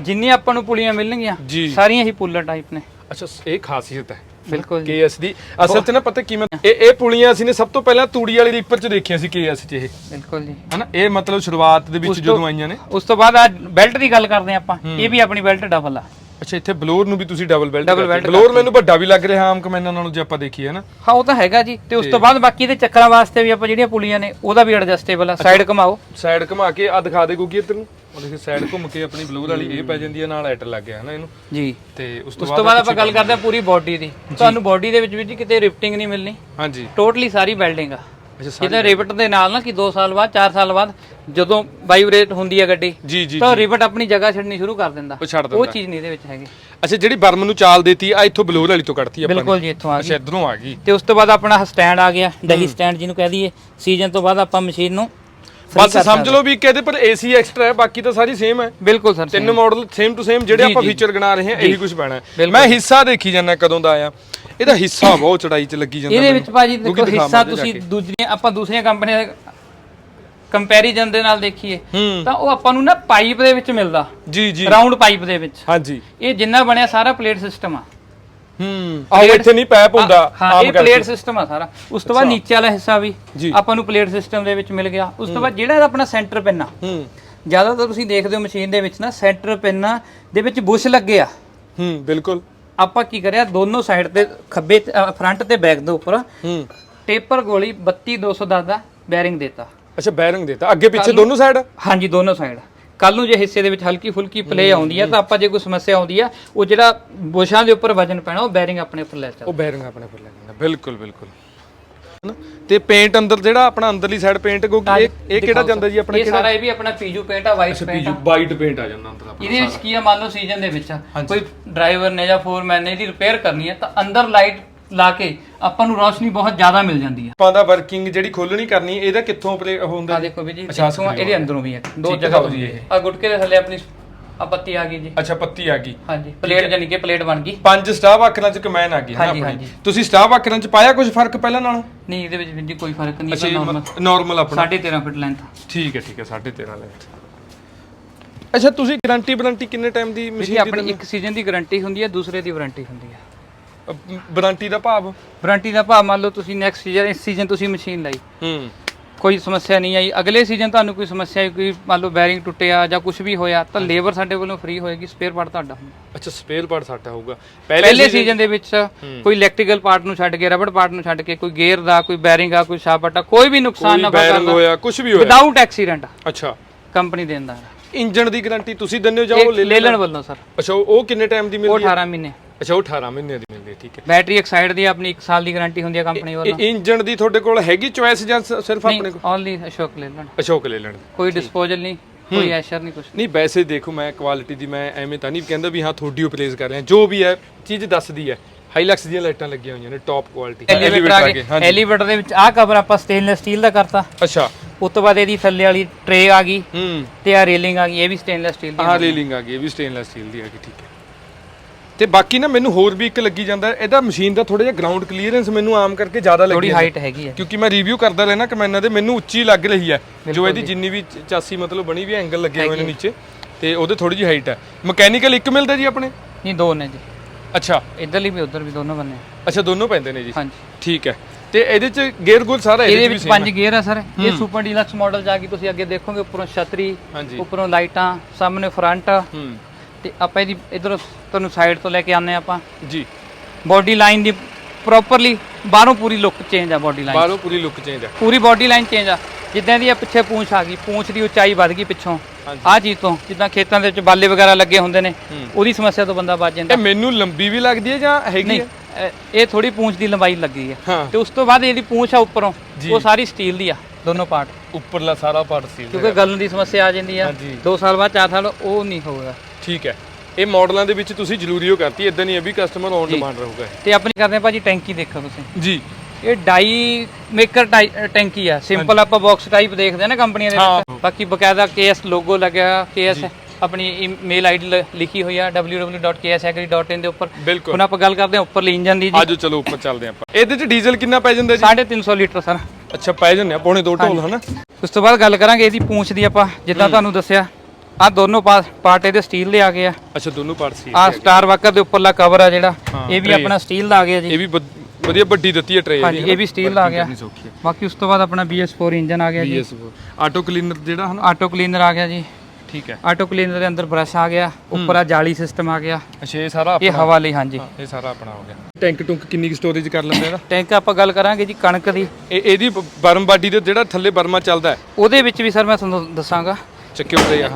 ਜਿੰਨੀਆਂ ਆਪਾਂ ਨੂੰ ਪੁਲੀਆਂ ਮਿਲਣਗੀਆਂ। ਸਾਰੀਆਂ ਹੀ ਪੁੱਲਰ ਟਾਈਪ ਨੇ। ਅੱਛਾ ਇਹ ਖਾਸੀਅਤ ਹੈ। ਬਿਲਕੁਲ ਜੀ। ਕੇਐਸ ਦੀ। ਅਸਲ ਚ ਨਾ ਪਤਾ ਕਿਵੇਂ ਇਹ ਇਹ ਪੁਲੀਆਂ ਅਸੀਂ ਨੇ ਸਭ ਤੋਂ ਪਹਿਲਾਂ ਤੂੜੀ ਵਾਲੀ ਰੀਪਰ ਚ ਦੇਖੀਆਂ ਸੀ ਕੇਐਸ ਚ ਇਹ। ਬਿਲਕੁਲ ਜੀ। ਹਨਾ? ਇਹ ਮਤਲਬ ਸ਼ੁਰੂਆਤ ਦੇ ਵਿੱਚ ਉਸ ਤੋਂ- ਜਦੋਂ ਆਈਆਂ ਨੇ। ਉਸ ਤੋਂ ਬਾਅਦ ਆ ਬੈਲਟ ਦੀ ਗੱਲ ਕਰਦੇ ਹਾਂ ਆਪਾਂ। ਇਹ ਵੀ ਆਪਣੀ ਬੈਲਟ ਡਬਲ ਆ। ਅੱਛਾ ਇੱਥੇ ਬਲੋਰ ਨੂੰ ਵੀ ਤੁਸੀਂ double belt Double belt blower ਮੈਨੂੰ ਵੱਡਾ ਵੀ ਲੱਗ ਰਿਹਾ ਆਮ ਕਮੈਨਾਂ ਨਾਲੋਂ ਜੇ ਆਪਾਂ ਦੇਖੀਏ ਨਾ ਹਾਂ ਉਹ ਤਾਂ ਹੈਗਾ ਜੀ। ਤੇ ਉਸ ਤੋਂ ਬਾਅਦ ਬਾਕੀ ਦੇ ਚੱਕਰਾਂ ਵਾਸਤੇ ਵੀ ਆਪਾਂ ਜਿਹੜੀਆਂ ਪੁਲੀਆਂ ਨੇ ਉਹਦਾ ਵੀ ਐਡਜਸਟੇਬਲ ਆ। ਸਾਈਡ ਘਮਾਓ। ਸਾਈਡ ਘੁਮਾ ਕੇ ਆ ਦਿਖਾ ਦੇ ਗੁੱਗੀ ਇੱਧਰ ਨੂੰ। ਉਹ ਦੇਖੋ ਸਾਈਡ ਘੁੰਮ ਕੇ ਆਪਣੀ ਬਲੂਰ ਵਾਲੀ ਇਹ ਪੈ ਜਾਂਦੀ ਹੈ ਨਾਲ ਐਟਰ ਲੱਗ ਗਿਆ ਹਨਾ ਇਹਨੂੰ। ਜੀ। ਤੇ ਉਸ ਤੋਂ ਉਸ ਤੋਂ ਬਾਅਦ ਆਪਾਂ ਗੱਲ ਕਰਦੇ ਹਾਂ ਪੂਰੀ ਬਾਡੀ ਦੀ। ਤੁਹਾਨੂੰ ਬਾਡੀ ਦੇ ਵਿੱਚ ਵੀ ਜੀ ਕਿਤੇ ਰਿਫਟਿੰਗ ਨਹੀਂ ਮਿਲਣੀ। ਹਾਂਜੀ। ਟੋਟਲੀ ਸਾਰੀ ਵੈਲਡਿੰਗ ਆ। ਜਿਹਦਾ ਰਿਵਟ ਦੇ ਨਾਲ ਨਾ ਕਿ 2 ਸਾਲ ਬਾਅਦ 4 ਸਾਲ ਬਾਅਦ ਜਦੋਂ ਵਾਈਬ੍ਰੇਟ ਹੁੰਦੀ ਹੈ ਗੱਡੀ ਜੀ ਜੀ ਤਾਂ ਰਿਵਟ ਆਪਣੀ ਜਗ੍ਹਾ ਛੱਡਣੀ ਸ਼ੁਰੂ ਕਰ ਦਿੰਦਾ। ਉਹ ਛੱਡ ਉਹ ਦਿੰਦਾ ਚੀਜ਼ ਨਹੀਂ ਇਹਦੇ ਵਿੱਚ ਹੈਗੀ। ਅੱਛਾ ਜਿਹੜੀ ਬਰਮ ਨੂੰ ਚਾਲ ਦੇਤੀ ਆ ਇੱਥੋਂ ਬਲੂਰ ਵਾਲੀ ਤੋਂ ਕੱਢਤੀ ਆਪਾਂ ਬਿਲਕੁਲ ਜੀ ਇੱਥੋਂ ਆ ਗਈ। ਅੱਛਾ ਇਧਰੋਂ ਆ ਗਈ। ਤੇ ਉਸ ਤੋਂ ਬਾਅਦ ਆਪਣਾ ਸਟੈਂਡ ਆ ਗਿਆ ਡਹੀ ਸਟੈਂਡ ਜਿਹਨੂੰ ਕਹਿ ਦਈਏ। ਸੀਜ਼ਨ ਤੋਂ ਬਾਅਦ ਆਪਾਂ ਮਸ਼ੀਨ ਨੂੰ ਬਸ ਸਮਝ ਲਓ ਵੀ ਕਿ ਇਹਦੇ ਪਰ ਏਸੀ ਐਕਸਟਰਾ ਹੈ ਬਾਕੀ ਤਾਂ ਸਾਰੀ ਸੇਮ ਹੈ। ਬਿਲਕੁਲ ਸਰ ਤਿੰਨ ਮਾਡਲ ਸੇਮ ਟੂ ਸੇਮ ਜਿਹੜੇ ਆਪਾਂ। ਫੀਚਰ ਗਿਣਾ ਰਹੇ ਹਾਂ ਇਹੀ ਕੁਝ ਪੈਣਾ ਹੈ। ਮੈਂ ਹਿੱਸਾ ਦੇਖੀ ਜਾਂਦਾ ਕਦੋਂ ਦਾ ਆਇਆ। ਇਹਦਾ ਹਿੱਸਾ ਬਹੁਤ ਚੜਾਈ 'ਚ ਲੱਗੀ ਜਾਂਦਾ ਇਹਦੇ। ਵਿੱਚ ਭਾਜੀ ਦੇਖੋ ਹਿੱਸਾ ਤੁਸੀਂ। ਦੂਜੀਆਂ ਆਪਾਂ ਦੂਸਰੀਆਂ ਕੰਪਨੀਆਂ ਦੇ ਕੰਪੈਰੀਜ਼ਨ ਦੇ ਨਾਲ ਦੇਖੀਏ ਤਾਂ ਉਹ ਆਪਾਂ ਨੂੰ ਨਾ ਪਾਈਪ ਦੇ ਵਿੱਚ ਮਿਲਦਾ। ਜੀ ਜੀ। ਰਾਉਂਡ ਪਾਈਪ ਦੇ ਵਿੱਚ। ਹਾਂਜੀ। ਇਹ ਜਿੰਨਾ ਬਣਿਆ ਸਾਰਾ ਪਲੇਟ ਸਿਸਟਮ ਆ। ਹੂੰ। ਆਹ ਇੱਥੇ ਨਹੀਂ ਪੈਪ ਹੁੰਦਾ ਹਾਂ ਇਹ। ਪਲੇਟ ਸਿਸਟਮ ਆ ਸਾਰਾ। ਉਸ ਤੋਂ ਬਾਅਦ ਨੀਚੇ ਵਾਲਾ ਹਿੱਸਾ ਵੀ। ਆਪਾਂ ਨੂੰ ਪਲੇਟ ਸਿਸਟਮ ਦੇ ਵਿੱਚ ਮਿਲ ਗਿਆ। ਉਸ ਤੋਂ ਬਾਅਦ ਜਿਹੜਾ ਆਪਣਾ ਸੈਂਟਰ ਪਿੰਨ ਆ। ਹੂੰ। ਜ਼ਿਆਦਾਤਰ ਤੁਸੀਂ ਦੇਖਦੇ ਹੋ ਮਸ਼ੀਨ ਦੇ ਵਿੱਚ ਨਾ ਸੈਂਟਰ ਪਿੰਨ ਦੇ ਵਿੱਚ ਬੁਸ਼ ਲੱਗੇ ਆ। ਹੂੰ ਬਿਲਕੁਲ। ਆਪਾਂ ਕੀ ਕਰਿਆ ਦੋਨੋਂ ਸਾਈਡ ਤੇ ਖੱਬੇ ਫਰੰਟ ਤੇ ਬੈਕ ਦੇ ਉੱਪਰ ਹੂੰ। ਟੇਪਰ ਗੋਲੀ 32210 ਦਾ ਬੈਰਿੰਗ ਦਿੱਤਾ। ਅੱਛਾ ਬੈਰਿੰਗ ਦੇਤਾ। ਅੱਗੇ ਪਿੱਛੇ ਦੋਨੋਂ ਸਾਈਡ ਹਾਂਜੀ ਦੋਨੋਂ ਸਾਈਡ ਕੱਲ ਨੂੰ ਜੇ ਹਿੱਸੇ ਦੇ ਵਿੱਚ ਹਲਕੀ ਫੁਲਕੀ ਪਲੇ ਆਉਂਦੀ ਆ ਤਾਂ ਆਪਾਂ ਜੇ ਕੋਈ ਸਮੱਸਿਆ ਆਉਂਦੀ ਆ ਉਹ ਜਿਹੜਾ ਬੁਸ਼ਾਂ ਦੇ ਉੱਪਰ ਵਜਨ ਪੈਣਾ ਉਹ ਬੈਰਿੰਗ ਆਪਣੇ ਉੱਪਰ ਲੈ ਚੱਲ ਉਹ ਬੈਰਿੰਗ ਆਪਣੇ ਪਰ ਲੱਗਣਾ ਬਿਲਕੁਲ ਬਿਲਕੁਲ। ਹਨਾ? ਤੇ ਪੇਂਟ ਅੰਦਰ ਜਿਹੜਾ ਆਪਣਾ ਅੰਦਰਲੀ ਸਾਈਡ ਪੇਂਟ ਕਿਉਂਕਿ ਇਹ ਇਹ ਕਿਹੜਾ ਜਾਂਦਾ ਜੀ ਆਪਣੇ ਇਹ ਸਾਰਾ ਇਹ ਵੀ ਆਪਣਾ ਪੀਜੂ ਪੇਂਟ ਆ ਵਾਈਟ ਪੇਂਟ ਆ। ਵਾਈਟ ਪੇਂਟ ਆ ਜਾਂਦਾ ਅੰਦਰ ਆਪਣਾ ਇਹਦੇ ਵਿੱਚ ਕੀ ਆ ਮੰਨ ਲਓ ਸੀਜ਼ਨ ਦੇ ਵਿੱਚ ਕੋਈ ਡਰਾਈਵਰ ਨੇ ਜਾਂ ਫੋਰਮੈਨ ਨੇ ਇਹਦੀ ਰਿਪੇਅਰ ਕਰਨੀ ਹੈ ਤਾਂ ਅੰਦਰ ਲਾਈਟ ਲਾ ਕੇ ਆਪਾਂ ਨੂੰ ਰੋਸ਼ਨੀ ਬਹੁਤ ਜ਼ਿਆਦਾ ਮਿਲ ਜਾਂਦੀ ਆ। ਆਪਾਂ ਦਾ ਵਰਕਿੰਗ ਜਿਹੜੀ ਖੋਲਣੀ ਕਰਨੀ ਇਹਦਾ ਕਿੱਥੋਂ ਪਲੇ ਹੁੰਦਾ ਆ ਦੇਖੋ ਵੀ ਜੀ ਅੱਛਾ, ਇੱਥੋਂ ਆ, ਇਹਦੇ ਅੰਦਰੋਂ ਵੀ ਹੈ ਦੋ ਠੀਕ ਹੈ, ਜਗ੍ਹਾ ਜੀ ਹੋਈ ਇਹ। ਆ ਗੁਟਕੇ ਦੇ ਥੱਲੇ ਆਪਣੀ ਆ ਪੱਤੀ ਆ ਗਈ ਜੀ। ਅੱਛਾ ਪੱਤੀ ਆ ਗਈ। ਹਾਂਜੀ ਪਲੇਟ ਜਾਨੀ ਕਿ ਪਲੇਟ ਬਣ ਗਈ। ਪੰਜ ਸਟਾਫ ਅੱਖਰਾਂ ਚ ਕਮੈਨ ਆ ਗਈ ਹੈ ਨਾ ਹਾਂਜੀ, ਆਪਣੀ। ਹਾਂਜੀ। ਤੁਸੀਂ ਸਟਾਫ ਅੱਖਰਾਂ ਚ ਪਾਇਆ ਕੁਝ ਫ਼ਰਕ ਪਹਿਲਾਂ ਨਾਲੋਂ? ਨਹੀਂ ਇਹਦੇ ਵਿੱਚ ਵੀ ਜੀ ਕੋਈ ਫ਼ਰਕ ਨਹੀਂ ਅੱਛਾ ਹੈ ਨਾਰਮਲ ਨਾਰਮਲ ਆਪਣਾ। 13.5 ਫੁੱਟ ਲੈਂਥ ਠੀਕ ਹੈ ਠੀਕ ਹੈ 13.5 ਲੈਂਥ ਅੱਛਾ ਤੁਸੀਂ ਗਾਰੰਟੀ ਵਾਰੰਟੀ ਕਿੰਨੇ ਟਾਈਮ ਦੀ ਜੀ ਮਸ਼ੀਨ ਆਪਣੀ ਇੱਕ ਸੀਜ਼ਨ ਦੀ ਗਾਰੰਟੀ ਹੁੰਦੀ ਹੈ ਦੂਸਰੇ ਦੀ ਵਾਰੰਟੀ ਹੁੰਦੀ ਹੈ। ਦੀ ਵਾਰੰਟੀ ਦਾ ਭਾਵ? ਵਾਰੰਟੀ ਦਾ ਭਾਅ ਮੰਨ ਲਓ ਤੁਸੀਂ ਨੈਕਸਟ ਸੀਜ਼ਨ ਇਸ ਸੀਜ਼ਨ ਤੁਸੀਂ ਮਸ਼ੀਨ ਲਈ। ਹੂੰ। ਕੋਈ ਸਮੱਸਿਆ ਨਹੀਂ ਆਈ। ਅਗਲੇ ਸੀਜ਼ਨ ਤੁਹਾਨੂੰ ਕੋਈ ਸਮੱਸਿਆ ਆਈ, ਕੋਈ ਮੰਨ ਲਓ ਬੈਰਿੰਗ ਟੁੱਟਿਆ ਜਾਂ ਕੁਝ ਵੀ ਹੋਇਆ ਤਾਂ ਲੇਬਰ ਸਾਡੇ ਵੱਲੋਂ ਫ੍ਰੀ ਹੋਏਗੀ ਸਪੇਅਰ ਪਾਰਟ ਤੁਹਾਡਾ ਅੱਛਾ ਸਪੇਅਰ ਪਾਰਟ ਸਾਡਾ ਹੋਊਗਾ। ਪਹਿਲੇ ਸੀਜ਼ਨ ਦੇ ਵਿੱਚ ਕੋਈ ਇਲੈਕਟ੍ਰੀਕਲ ਪਾਰਟ ਨੂੰ ਛੱਡ ਕੇ ਰਬੜ ਪਾਰਟ ਨੂੰ ਛੱਡ ਕੇ ਕੋਈ ਗੇਅਰ ਦਾ ਕੋਈ ਬੈਰਿੰਗ ਆ ਕੋਈ ਸ਼ਾਫਟ ਆ ਕੋਈ ਵੀ ਨੁਕਸਾਨ ਨਾ ਬੈਰਿੰਗ ਹੋਇਆ ਕੁਝ ਵੀ ਹੋਇਆ। ਵਿਦਆਊਟ ਐਕਸੀਡੈਂਟ ਅੱਛਾ। ਕੰਪਨੀ ਦਿੰਦਾ ਇੰਜਨ ਦੀ ਗਾਰੰਟੀ ਤੁਸੀਂ ਦਿੰਦੇ ਹੋ ਜਾਂ ਉਹ ਲੈ ਲੈਣ ਵੱਲੋਂ ਸਰ ਅੱਛਾ ਉਹ ਉਹ ਕਿੰਨੇ ਟਾਈਮ ਦੀ ਉਹ ਮਿਲਦੀ ਹੈ? 18 ਮਹੀਨੇ। ਅੱਛਾ ਉਹ 18 ਮਹੀਨੇ ਦੀ ਮਿਲਦੀ ਹੈ ਠੀਕ ਹੈ। ਬੈਟਰੀ ਐਕਸਾਈਡ ਦੀ ਆਪਣੀ 1 ਸਾਲ ਦੀ ਗਾਰੰਟੀ ਹੁੰਦੀ ਹੈ ਕੰਪਨੀ ਵੱਲੋਂ। ਇਹ ਇੰਜਨ ਦੀ ਤੁਹਾਡੇ ਕੋਲ ਹੈਗੀ ਚੋਇਸ ਜਾਂ ਸ- ਸਿਰਫ ਆਪਣੇ ਕੋਲ? ਓਨਲੀ ਅਸ਼ੋਕ ਲੈ ਲੈਣ। ਅਸ਼ੋਕ ਲੈ ਲੈਣ। ਕੋਈ ਡਿਸਪੋਜ਼ਲ ਨਹੀਂ ਕੋਈ ਐਸ਼ਰ ਨਹੀਂ ਕੁਝ ਨਹੀਂ। ਵੈਸੇ ਦੇਖੋ ਮੈਂ ਕੁਆਲਿਟੀ ਦੀ ਮੈਂ ਐਵੇਂ ਤਾਂ ਨਹੀਂ ਕਹਿੰਦਾ ਵੀ ਹਾਂ ਤੁਹਾਡੀ ਉਹ ਪਲੇਸ ਕਰ ਰਿਹਾ ਜੋ ਵੀ ਹੈ ਚੀਜ਼ ਦੱਸਦੀ ਹੈ। ਹਾਈਲੈਕਸ ਦੀਆਂ ਲਾਈਟਾਂ ਲੱਗੀਆਂ ਹੋਈਆਂ ਨੇ ਟੌਪ ਕੁਆਲਿਟੀ ਐਲੀਵੇਟਰ ਆ ਗਏ ਐਲੀਵੇਟਰ ਦੇ ਵਿੱਚ ਆਹ ਕਵਰ ਆਪਾਂ ਸਟੇਨਲੈਸ ਸਟੀਲ ਦਾ ਕਰਤਾ। ਅੱਛਾ। ਉਸ ਤੋਂ ਬਾਅਦ ਇਹਦੀ ਥੱਲੇ ਵਾਲੀ ਟਰੇ ਆ ਗਈ ਹੂੰ। ਤੇ ਆ ਰੇਲਿੰਗ ਆ ਗਈ ਇਹ ਵੀ ਸਟੇਨਲੈਸ ਸਟੀਲ ਦੀ ਆਹ ਰੇਲਿੰਗ ਆ ਗਈ ਇਹ ਵੀ ਸਟੇਨਲੈਸ ਸਟੀਲ ਦੀ ਆ ਗਈ ਠੀਕ ਹੈ। ਤੇ ਬਾਕੀ ਨਾ ਮੈਨੂੰ ਹੋਰ ਵੀ ਇੱਕ ਲੱਗੀ ਜਾਂਦਾ ਇਹਦਾ ਮਸ਼ੀਨ ਦਾ ਥੋੜਾ ਜਿਹਾ ਗਰਾਊਂਡ ਕਲੀਅਰੈਂਸ ਮੈਨੂੰ ਆਮ ਕਰਕੇ ਜ਼ਿਆਦਾ ਲੱਗੀ ਥੋੜੀ ਜਾਂਦਾ। ਹਾਈਟ ਹੈਗੀ ਹੈ। ਕਿਉਂਕਿ ਮੈਂ ਰਿਵਿਊ ਕਰਦਾ ਰਹਿਣਾ ਕਮੈਨਾਂ ਦੇ ਮੈਨੂੰ ਉੱਚੀ ਲੱਗ ਰਹੀ ਹੈ। ਜੋ ਇਹਦੀ ਜਿੰਨੀ ਵੀ ਚਾਸੀ ਮਤਲਬ ਬਣੀ ਵੀ ਐਂਗਲ ਲੱਗੇ ਹੋਏ ਨੇ ਨੀਚੇ ਤੇ ਉਹਦੇ ਥੋੜੀ ਜਿਹੀ ਹਾਈਟ ਹੈ। ਮਕੈਨੀਕਲ ਇੱਕ ਮਿਲਦਾ ਜੀ ਆਪਣੇ? ਨਹੀਂ ਦੋ ਨੇ ਜੀ। ਅੱਛਾ। ਇੱਧਰਲੀ ਵੀ ਉੱਧਰ ਵੀ ਦੋਨੋਂ ਬੰਨੇ ਅੱਛਾ ਦੋਨੋਂ ਪੈਂਦੇ ਨੇ ਜੀ। ਹਾਂਜੀ। ਠੀਕ ਹੈ। ਤੇ ਇਹਦੇ ਚ ਗੇਅਰ ਗੁਰ ਸਾਰਾ ਇਹਦੇ ਵਿੱਚ ਪੰਜ ਗੇਅਰ ਆ ਸਰ। ਇਹ ਸੁਪਰ ਡੀਲਕਸ ਮਾਡਲ ਜਾ ਕੇ ਤੁਸੀਂ ਅੱਗੇ ਦੇਖੋਗੇ ਉੱਪਰੋਂ ਛਤਰੀ ਉੱਪਰੋਂ ਲਾਈਟਾਂ ਸਾਹਮਣੇ ਫਰੰਟ ਹੂੰ। ਤੇ ਆਪਾਂ ਇਹਦੀ ਇਧਰੋਂ ਤੁਹਾਨੂੰ ਸਾਈਡ ਤੋਂ ਲੈ ਕੇ ਆਨੇ ਆਪਾਂ। ਜੀ। ਬਾਡੀ ਲਾਈਨ ਦੀ ਪ੍ਰੋਪਰਲੀ ਬਾਹਰੋਂ ਪੂਰੀ ਲੁੱਕ ਚੇਂਜ ਆ ਬਾਡੀ ਲਾਈਨ ਬਾਹਰੋਂ ਪੂਰੀ ਲੁੱਕ ਚੇਂਜ ਹੈ ਪੂਰੀ ਬਾਡੀ ਲਾਈਨ ਚੇਂਜ ਆ। ਜਿੱਦਾਂ ਦੀ ਆ ਪਿੱਛੇ ਪੂੰਛ ਆ ਗਈ ਪੂੰਛ ਦੀ ਉਚਾਈ ਵੱਧ ਗਈ ਪਿੱਛੋਂ। ਆਹ ਚੀਜ਼ ਤੋਂ ਜਿੱਦਾਂ ਖੇਤਾਂ ਦੇ ਵਿੱਚ ਬਾਲੇ ਵਗੈਰਾ ਲੱਗੇ ਹੁੰਦੇ ਨੇ ਉਹਦੀ ਸਮੱਸਿਆ ਤੋਂ ਬੰਦਾ ਬਚ ਜਾਂਦਾ। ਇਹ ਮੈਨੂੰ ਲੰਬੀ ਵੀ ਲੱਗਦੀ ਹੈ ਜਾਂ ਹੈਗੀ ਹੈ? ਇਹ- ਇਹ ਥੋੜੀ ਪੂੰਛ ਦੀ ਲੰਬਾਈ ਲੱਗੀ ਹੈ। ਹਾਂ। ਤੇ ਉਸ ਤੋਂ ਬਾਅਦ ਇਹਦੀ ਪੂੰਛ ਆ ਉੱਪਰੋਂ ਉਹ ਸਾਰੀ ਸਟੀਲ ਦੀ ਆ ਦੋਨੋਂ ਪਾਰਟ ਉੱਪਰਲਾ ਸਾਰਾ ਪਾਰਟ ਸੀ ਕਿਉਂਕਿ ਗਲਨ ਦੀ ਸਮੱਸਿਆ ਆ ਜਾਂਦੀ ਆ। ਹਾਂਜੀ। 2 ਸਾਲ ਬਾਅਦ 4 ਸਾਲ ਉਹ ਨਹੀਂ ਹੋਊਗਾ। ਠੀਕ ਹੈ। ਇਹ ਮਾਡਲਾਂ ਦੇ ਵਿੱਚ ਤੁਸੀਂ ਜ਼ਰੂਰੀ ਹੋ ਕਰਤੀ ਇਦਾਂ ਨਹੀਂ ਹੈ ਵੀ ਕਸਟਮਰ ਔਨ ਡਿਮਾਂਡ ਰਹੂਗਾ ਤੇ ਆਪਣੀ ਕਰਦੇ ਆ ਭਾਜੀ ਟੈਂਕੀ ਦੇਖੋ ਤੁਸੀਂ। ਜੀ। ਇਹ ਡਾਈ ਮੇਕਰ ਟੈਂਕੀ ਆ। ਸਿੰਪਲ ਆਪਾਂ ਬਾਕਸ ਟਾਈਪ ਦੇਖਦੇ ਆ ਨਾ ਕੰਪਨੀਆਂ ਦੇ ਵਿੱਚ। ਬਾਕੀ ਬਕਾਇਦਾ ਕੇਐਸ ਲੋਗੋ ਲੱਗਿਆ ਕੇਐਸ ਆਪਣੀ ਮੇਲ ਆਈਡੀ ਲਿਖੀ ਹੋਈ ਆ www.ksagri.in ਦੇ ਉੱਪਰ। ਬਿਲਕੁਲ। ਹੁਣ ਆਪਾਂ ਗੱਲ ਕਰਦੇ ਆ ਉੱਪਰ ਇੰਜਨ ਦੀ ਜੀ। ਆਜੋ ਚਲੋ ਉੱਪਰ ਚੱਲਦੇ ਆਪਾਂ। ਇਹਦੇ ਚ ਡੀਜ਼ਲ ਕਿੰਨਾ ਪੈ ਜਾਂਦਾ ਜੀ? 350 ਲੀਟਰ ਸਰ। ਅੱਛਾ ਪੈ ਜਾਂਦੇ ਆ ਪੌਣੇ 2 ਢੋਲ ਹਨਾ? ਉਸ ਤੋਂ ਬਾਅਦ ਗੱਲ ਕਰਾਂਗੇ ਇਹਦੀ ਪੂੰਛ ਦੀ ਆਪਾਂ ਜਿੱਦਾਂ ਤੁਹਾਨੂੰ ਦੱਸਿਆ। ਆ ਦੋਨੋਂ ਪਾਰਟ ਇਹਦੇ ਸਟੀਲ ਦੇ ਆ ਗਏ ਆ। ਅੱਛਾ ਦੋਨੋਂ ਪਾਰਟ ਸੀ ਆ ਸਟਾਰ ਵਾਕਰ ਦੇ ਉੱਪਰਲਾ ਕਵਰ ਆ ਜਿਹੜਾ ਇਹ ਵੀ ਆਪਣਾ ਸਟੀਲ ਦਾ ਆ ਗਿਆ ਜੀ। ਇਹ ਵੀ ਵਧ- ਵਧੀਆ ਵੱਡੀ ਦਿੱਤੀ ਹੈ ਟਰੇ ਹਾਂਜੀ ਇਹ ਵੀ ਸਟੀਲ ਦਾ ਆ ਗਿਆ। ਸੌਖੀ ਹੈ ਬਾਕੀ ਉਸ ਤੋਂ ਬਾਅਦ ਆਪਣਾ BS4 ਇੰਜਨ ਆ ਗਿਆ ਜੀ। ਆਟੋ ਕਲੀਨਰ ਜਿਹੜਾ ਹਨਾ? ਆਟੋ ਕਲੀਨਰ ਆ ਗਿਆ ਜੀ। ਠੀਕ ਹੈ। ਆਟੋ ਕਲੀਨਰ ਦੇ ਅੰਦਰ ਬ੍ਰਸ਼ ਆ ਗਿਆ ਉੱਪਰ ਆ ਜਾਲੀ ਸਿਸਟਮ ਆ ਗਿਆ। ਅੱਛਾ ਇਹ ਸਾਰਾ ਇਹ ਹਵਾ ਲਈ ਹਾਂਜੀ। ਇਹ ਸਾਰਾ ਆਪਣਾ ਹੋ ਗਿਆ। ਟੈਂਕ ਟੁੰਕ ਕਿੰਨੀ ਕੁ ਸਟੋਰੇਜ ਕਰ ਲੈਂਦੇ ਇਹਦਾ? ਟੈਂਕ ਆਪਾਂ ਗੱਲ ਕਰਾਂਗੇ ਜੀ ਕਣਕ ਦੀ। ਇਹ ਇਹਦੀ ਬ- ਬਰਮ ਬਾਡੀ ਦੇ ਜਿਹੜਾ ਥੱਲੇ ਬਰਮਾ ਚੱਲਦਾ ਹੈ। ਉਹਦੇ ਵਿੱਚ ਵੀ ਸਰ ਮੈਂ ਤੁਹਾਨੂੰ ਦੱਸਾਂਗਾ। ਚੱਕੇ ਉੱਤੇ ਆਹ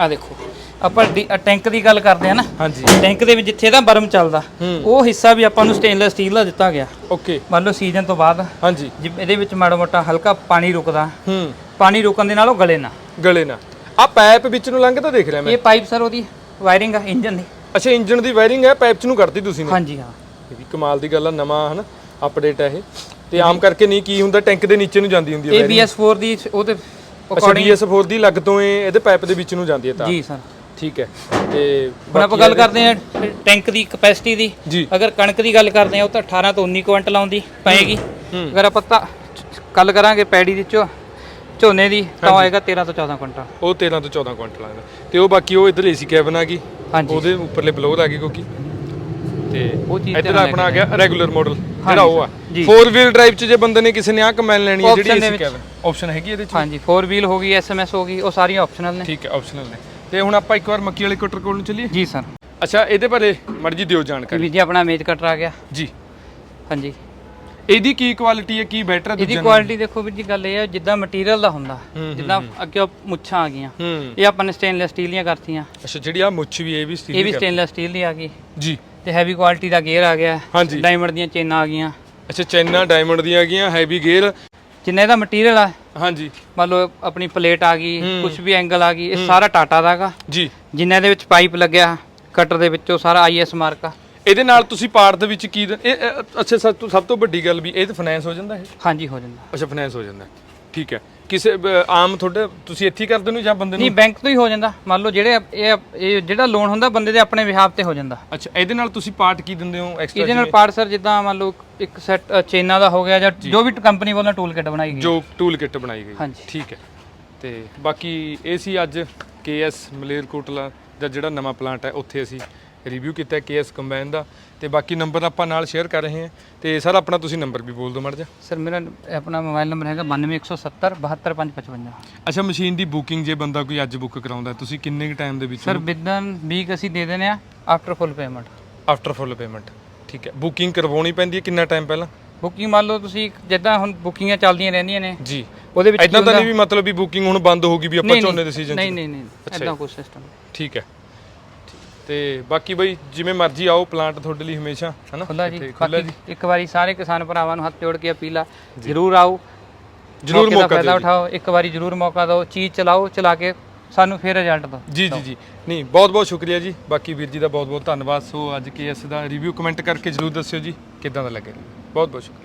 ਆ ਦੇਖੋ ਆਪਾਂ ਡੀ- ਟੈਂਕ ਦੀ ਗੱਲ ਕਰਦੇ ਆ ਨਾ। ਹਾਂਜੀ। ਟੈਂਕ ਦੇ ਵਿੱਚ ਜਿੱਥੇ ਇਹਦਾ ਬਰਮ ਚੱਲਦਾ ਉਹ ਹਿੱਸਾ ਵੀ ਆਪਾਂ ਨੂੰ ਸਟੇਨਲੈਸ ਸਟੀਲ ਦਾ ਦਿੱਤਾ ਗਿਆ। ਓਕੇ। ਮੰਨ ਲਓ ਸੀਜ਼ਨ ਤੋਂ ਬਾਅਦ ਹਾਂਜੀ। ਜੇ ਇਹਦੇ ਵਿੱਚ ਮਾੜਾ ਮੋਟਾ ਹਲਕਾ ਪਾਣੀ ਰੁਕਦਾ। ਹੂੰ। ਪਾਣੀ ਰੁਕਣ ਦੇ ਨਾਲ ਉਹ ਗਲੇ ਨਾ। ਗਲੇ ਨਾ। ਆ ਪਾਈਪ ਵਿੱਚ ਨੂੰ ਲੰਘਦਾ ਦੇਖ ਰਿਹਾ ਮੈਂ। ਇਹ ਪਾਈਪ ਸਰ ਉਹਦੀ ਵਾਇਰਿੰਗ ਆ ਇੰਜਨ ਦੀ। ਅੱਛਾ ਇੰਜਨ ਦੀ ਵਾਇਰਿੰਗ ਹੈ ਪਾਈਪ ਚ ਨੂੰ ਕਰਤੀ ਤੁਸੀਂ ਨੇ? ਹਾਂਜੀ ਹਾਂ। ਇਹ ਵੀ ਕਮਾਲ ਦੀ ਗੱਲ ਆ ਨਵਾਂ ਹਨਾ ਅਪਡੇਟ ਹੈ ਇਹ। ਤੇ ਆਮ ਕਰਕੇ ਨਹੀਂ ਕੀ ਹੁੰਦਾ ਟੈਂਕ ਦੇ ਨੀਚੇ ਨੂੰ ਜਾਂਦੀ ਹੁੰਦੀ ਹੈ ਇਹ BS4 ਦੀ ਉਹਦੇ ਅੱਛਾ BS4 ਦੀ ਲੱਗ ਤੋਂ ਇਹ ਇਹਦੇ ਪਾਈਪ ਦੇ ਵਿੱਚ ਨੂੰ ਜਾਂਦੀ ਹੈ ਤਾਂ। ਜੀ ਸਰ। ਠੀਕ ਹੈ ਤੇ ਹੁਣ ਆਪਾਂ ਗੱਲ ਕਰਦੇ ਹਾਂ ਟੈਂਕ ਦੀ ਕਪੈਸਿਟੀ ਦੀ। ਜੀ। ਅਗਰ ਕਣਕ ਦੀ ਗੱਲ ਕਰਦੇ ਹਾਂ ਉਹ ਤਾਂ 18 ਤੋਂ 19 ਕੁਇੰਟਲ ਆਉਂਦੀ ਪਏਗੀ। ਅਗਰ ਆਪਾਂ ਤਾਂ ਗੱਲ ਕਰਾਂਗੇ ਪੈੜੀ ਦੀ ਝੋ ਝੋਨੇ ਦੀ ਤਾਂ ਆਏਗਾ 13 ਤੋਂ 14 ਕੁਇੰਟਲ। ਉਹ 13 ਤੋਂ 14 ਕੁਇੰਟਲ ਆਉਂਦਾ ਤੇ ਉਹ ਬਾਕੀ ਉਹ ਇਧਰ ਏਸੀ ਕੈਬਨ ਆ ਗਈ। ਹਾਂਜੀ। ਉਹਦੇ ਉੱਪਰਲੇ ਬਲੋਰ ਆ ਗਈ ਕਿਉਂਕਿ। ਤੇ ਉਹ ਚੀਜ਼ ਇੱਧਰ ਧਿਆਨ ਆਪਣਾ ਆ ਗਿਆ ਰੈਗੂਲਰ ਮਾਡਲ ਜਿਹੜਾ ਉਹ ਆ। ਜੀ। 4 ਵੀਲ ਡਰਾਈਵ ਚ ਜੇ ਬੰਦੇ ਨੇ ਕਿਸੇ ਨੇ ਆ ਕਮੈਨ ਲੈਣੀ ਹੈ ਜਿਹੜੀ Option ਦੇ ਏਸੀ ਵਿੱਚ। ਕੈਬਨ। ਆਪਸ਼ਨ ਹੈਗੀ ਇਹਦੇ ਚ? ਹਾਂਜੀ 4 ਵੀਲ ਹੋ ਗਈ ਐਸਐਮਐਸ ਹੋ ਗਈ ਉਹ ਸਾਰੀਆਂ ਆਪਸ਼ਨਲ ਨੇ। ਠੀਕ ਹੈ ਆਪਸ਼ਨਲ ਨੇ। ਤੇ ਹੁਣ ਆਪਾਂ ਇੱਕ ਵਾਰ ਮੱਕੀ ਵਾਲੇ ਕਟਰ ਕੋਲ ਨੂੰ ਚੱਲੀਏ? ਜੀ ਸਰ ਅੱਛਾ ਇਹਦੇ ਬਾਰੇ ਮਰਜ਼ੀ ਦਿਓ ਜਾਣਕਾਰੀ। ਵੀ ਜੀ ਆਪਣਾ ਮੇਜ ਕਟਰ ਆ ਗਿਆ। ਜੀ। ਹਾਂਜੀ। ਇਹਦੀ ਕੀ ਕੁਆਲਿਟੀ ਹੈ ਕੀ ਬੈਟਰ ਹੈ ਇਹਦੀ ਦੂਜੇ ਕੁਆਲਿਟੀ ਦੇਖੋ ਵੀਰ ਜੀ ਗੱਲ ਇਹ ਹੈ ਜਿੱਦਾਂ ਮਟੀਰੀਅਲ ਦਾ ਹੁੰਦਾ ਜਿੱਦਾਂ ਅੱਗੇ ਉਹ ਮੁੱਛਾਂ ਆ ਗਈਆਂ ਹੂੰ। ਇਹ ਆਪਾਂ ਨੇ ਸਟੇਨਲੈਸ ਸਟੀਲ ਦੀਆਂ ਕਰਤੀਆਂ। ਅੱਛਾ ਜਿਹੜੀ ਆ ਮੁੱਛ ਵੀ ਇਹ ਵੀ ਇਹ ਸਟੀਲ ਵੀ ਸਟੇਨਲੈਸ ਸਟੀਲ ਦੀ ਆ ਗਈ। ਜੀ। ਤੇ ਹੈਵੀ ਕੁਆਲਿਟੀ ਦਾ ਗੇਅਰ ਆ ਗਿਆ ਹਾਂਜੀ। ਡਾਇਮੰਡ ਦੀਆਂ ਚੇਨਾਂ ਆ ਗਈਆਂ। ਅੱਛਾ ਚੈਨਾ ਡਾਇਮੰਡ ਦੀਆਂ ਆ ਗਈਆਂ ਹੈਵੀ ਗੇਅਰ ਜਿੰਨਾ ਇਹਦਾ ਮਟੀਰੀਅਲ ਆ ਹਾਂਜੀ। ਮੰਨ ਲਓ ਆਪਣੀ ਪਲੇਟ ਆ ਗਈ ਕੁਝ ਵੀ ਐਂਗਲ ਆ ਗਈ ਇਹ ਸਾਰਾ ਟਾਟਾ ਦਾ ਹੈਗਾ। ਜੀ। ਜਿੰਨਾ ਇਹਦੇ ਵਿੱਚ ਪਾਈਪ ਲੱਗਿਆ ਕਟਰ ਦੇ ਵਿੱਚੋਂ ਸਾਰਾ ਆਈਐਸ ਮਾਰਕ ਆ। ਇਹਦੇ ਨਾਲ ਤੁਸੀਂ ਪਾਰਟ ਦੇ ਵਿੱਚ ਕੀ ਇਹ ਅੱਛਾ ਸਭ ਤੋਂ ਸਭ ਤੋਂ ਵੱਡੀ ਗੱਲ ਵੀ ਇਹ ਤੇ ਫਾਈਨੈਂਸ ਹੋ ਜਾਂਦਾ ਇਹ? ਹਾਂਜੀ ਹੋ ਜਾਂਦਾ। ਅੱਛਾ ਫਾਈਨੈਂਸ ਹੋ ਜਾਂਦਾ। ਠੀਕ ਹੈ। ਕਿਸੇ ਬ- ਆਮ ਤੁਹਾਡੇ ਤੁਸੀਂ ਇੱਥੇ ਹੀ ਕਰਦੇ ਹੋ ਜਾਂ ਬੰਦੇ ਨਹੀਂ ਨੂੰ ਬੈਂਕ ਤੋਂ ਹੀ ਹੋ ਜਾਂਦਾ। ਮੰਨ ਲਓ ਜਿਹੜੇ ਇਹ ਇਹ ਜਿਹੜਾ ਲੋਨ ਹੁੰਦਾ ਬੰਦੇ ਦੇ ਆਪਣੇ ਵਿਹਾਰ ਤੇ ਹੋ ਜਾਂਦਾ। ਅੱਛਾ ਇਹਦੇ ਨਾਲ ਤੁਸੀਂ ਪਾਰਟ ਕੀ ਦਿੰਦੇ ਹੋ ਐਕਸਟਰਾ ਇਹਦੇ ਨਾਲ ਪਾਰਟ ਸਰ ਜਿੱਦਾਂ ਮੰਨ ਲਓ ਇੱਕ ਸੈੱਟ ਚੇਨਾਂ ਦਾ ਹੋ ਗਿਆ ਜਾਂ ਜੋ। ਵੀ ਕੰਪਨੀ ਵੱਲੋਂ ਟੂਲ ਕਿਟ ਬਣਾਈ ਗਈ। ਜੋ ਟੂਲ ਕਿੱਟ ਬਣਾਈ ਗਈ। ਹਾਂਜੀ। ਠੀਕ ਹੈ। ਤੇ ਬਾਕੀ ਇਹ ਸੀ ਅੱਜ ਕੇਐਸ ਮਲੇਰਕੋਟਲਾ ਦਾ ਜਿਹੜਾ ਨਵਾਂ ਪਲਾਂਟ ਹੈ ਉੱਥੇ ਅਸੀਂ ਰਿਵਿਊ ਕੀਤਾ ਕੇਐਸ ਕੰਬਾਈਨ ਦਾ ਤੇ ਬਾਕੀ ਨੰਬਰ ਆਪਾਂ ਨਾਲ ਸ਼ੇਅਰ ਕਰ ਰਹੇ ਹਾਂ ਤੇ ਸਰ ਆਪਣਾ ਤੁਸੀਂ ਨੰਬਰ ਵੀ ਬੋਲ ਦਿਓ ਮੜ ਜਾ ਸਰ ਮੇਰਾ ਆਪਣਾ ਮੋਬਾਈਲ ਨੰਬਰ ਹੈਗਾ 92170 72555 ਅੱਛਾ ਮਸ਼ੀਨ ਦੀ ਬੁਕਿੰਗ ਜੇ ਬੰਦਾ ਕੋਈ ਅੱਜ ਬੁੱਕ ਕਰਾਉਂਦਾ ਤੁਸੀਂ ਕਿੰਨੇ ਟਾਈਮ ਦੇ ਵਿੱਚ ਸਰ ਵਿਦਨ ਵੀਕ ਅਸੀਂ ਦੇ ਦਿੰਦੇ ਆ after full payment after full payment ਠੀਕ ਹੈ। ਬੁਕਿੰਗ ਕਰਵਾਉਣੀ ਪੈਂਦੀ ਹੈ ਕਿੰਨਾ ਟਾਈਮ ਪਹਿਲਾਂ? ਬੁਕਿੰਗ ਮੰਨ ਲਓ ਤੁਸੀਂ ਜਿੱਦਾਂ ਹੁਣ ਬੁਕਿੰਗਾਂ ਚੱਲਦੀਆਂ ਰਹਿੰਦੀਆਂ ਨੇ ਜੀ। ਉਹਦੇ ਵਿੱਚ ਇਦਾਂ ਤਾਂ ਨਹੀਂ ਵੀ ਮਤਲਬ ਵੀ ਬੁਕਿੰਗ ਹੁਣ ਬੰਦ ਹੋ ਗਈ ਵੀ ਆਪਾਂ ਝੋਨੇ ਦੇ ਸੀਜ਼ਨ ਨਹੀਂ ਨਹੀਂ ਨਹੀਂ। ਐਦਾਂ ਕੋਈ ਸਿਸਟਮ ਠੀਕ ਹੈ। ਤੇ ਬਾਕੀ ਬਈ ਜਿਵੇਂ ਮਰਜ਼ੀ ਆਓ ਪਲਾਂਟ ਤੁਹਾਡੇ ਲਈ ਹਮੇਸ਼ਾ ਹਨਾ? ਖੁੱਲਾ ਜੀ। ਖੁੱਲ੍ਹਾ ਬਾਕੀ ਇੱਕ ਵਾਰੀ ਸਾਰੇ ਕਿਸਾਨ ਭਰਾਵਾਂ ਨੂੰ ਹੱਥ ਜੋੜ ਕੇ ਅਪੀਲ ਆ ਜਰੂਰ ਆਓ। ਜਰੂਰ ਮੌਕੇ ਫਾਇਦਾ ਦਿਓ ਉਠਾਓ ਇੱਕ ਵਾਰੀ ਜਰੂਰ ਮੌਕਾ ਦਿਓ ਚੀਜ਼ ਚਲਾਓ ਚਲਾ ਕੇ ਸਾਨੂੰ ਫਿਰ ਰਿਜ਼ਲਟ ਦਿਓ। ਜੀ ਜੀ ਜੀ। ਨਹੀਂ ਬਹੁਤ ਬਹੁਤ ਸ਼ੁਕਰੀਆ ਜੀ। ਬਾਕੀ ਵੀਰ ਜੀ ਦਾ ਬਹੁਤ ਬਹੁਤ ਧੰਨਵਾਦ। ਸੋ ਅੱਜ ਕੇਐਸ ਦਾ ਰਿਵਿਊ ਕਮੈਂਟ ਕਰਕੇ ਜਰੂਰ ਦੱਸਿਓ ਜੀ ਕਿਦਾਂ ਦਾ ਲੱਗਿਆ ਬਹੁਤ ਬਹੁਤ ਸ਼ੁਕਰੀਆ।